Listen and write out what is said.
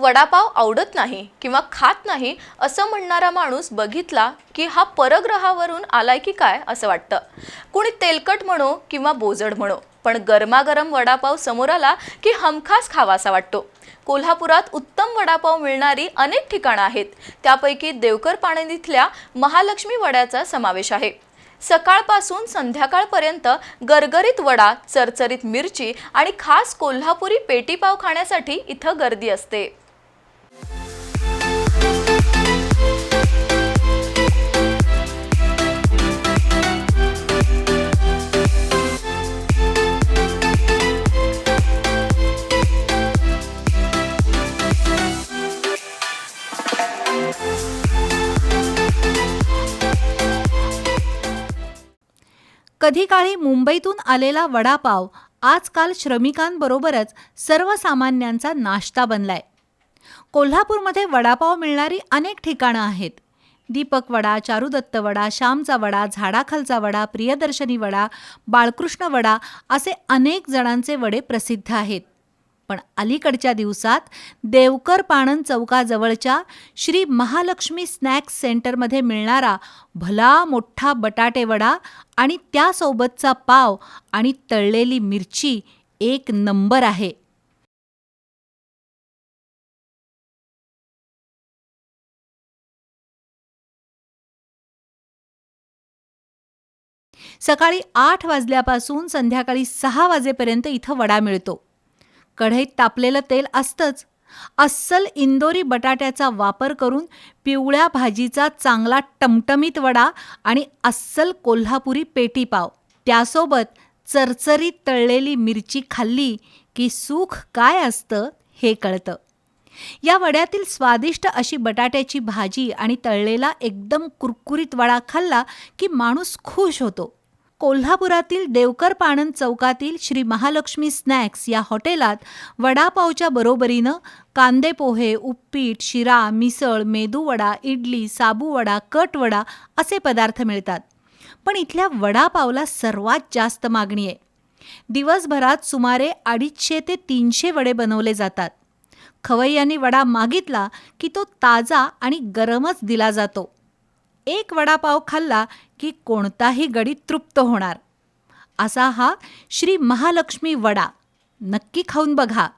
वडापाव आवडत नाही किंवा खात नाही असं म्हणणारा माणूस बघितला की हा परग्रहावरून आलाय की काय असं वाटतं. कुणी तेलकट म्हणो किंवा बोजड म्हणो पण गरमागरम वडापाव समोर आला की हमखास खावासा वाटतो. कोल्हापुरात उत्तम वडापाव मिळणारी अनेक ठिकाणं आहेत. त्यापैकी देवकर पाणंदीतल्या महालक्ष्मी वड्याचा समावेश आहे. सकाळपासून संध्याकाळपर्यंत गरगरीत वडा चरचरीत मिरची आणि खास कोल्हापुरी पेटीपाव खाण्यासाठी इथं गर्दी असते. कधी काळी मुंबईतून आलेला वडापाव आजकाल श्रमिकांबरोबरच सर्वसामान्यांचा नाश्ता बनलाय. कोल्हापूरमध्ये वडापाव मिळणारी अनेक ठिकाणं आहेत. दीपक वडा चारुदत्त वडा श्यामचा वडा झाडाखालचा वडा प्रियदर्शनी वडा बाळकृष्ण वडा असे अनेक जणांचे वडे प्रसिद्ध आहेत. पण अलीकडच्या दिवसात देवकर पाणन चौकाजवळच्या श्री महालक्ष्मी स्नॅक्स सेंटरमध्ये मिळणारा भला मोठा बटाटे वडा आणि त्यासोबतचा पाव आणि तळलेली मिरची एक नंबर आहे. सकाळी आठ वाजल्यापासून संध्याकाळी सहा वाजेपर्यंत इथं वडा मिळतो. कढईत तापलेलं तेल असतंच. अस्सल इंदोरी बटाट्याचा वापर करून पिवळ्या भाजीचा चांगला टमटमीत वडा आणि अस्सल कोल्हापुरी पेटीपाव. त्यासोबत चरचरीत तळलेली मिरची खाल्ली की सुख काय असतं हे कळतं. या वड्यातील स्वादिष्ट अशी बटाट्याची भाजी आणि तळलेला एकदम कुरकुरीत वडा खाल्ला की माणूस खुश होतो. कोल्हापुरातील देवकर पाणन चौकातील श्री महालक्ष्मी स्नॅक्स या हॉटेलात वडापावच्या बरोबरीनं कांदे पोहे उपीट शिरा मिसळ मेदूवडा इडली साबूवडा कटवडा असे पदार्थ मिळतात. पण इथल्या वडापावला सर्वात जास्त मागणी आहे. दिवसभरात सुमारे अडीचशे ते तीनशे वडे बनवले जातात. खवय्यांनी वडा मागितला की तो ताजा आणि गरमच दिला जातो. एक वडापाव खाल्ला की कोणताही गडी तृप्त होणार. असा हा श्री महालक्ष्मी वडा. नक्की खाऊन बघा.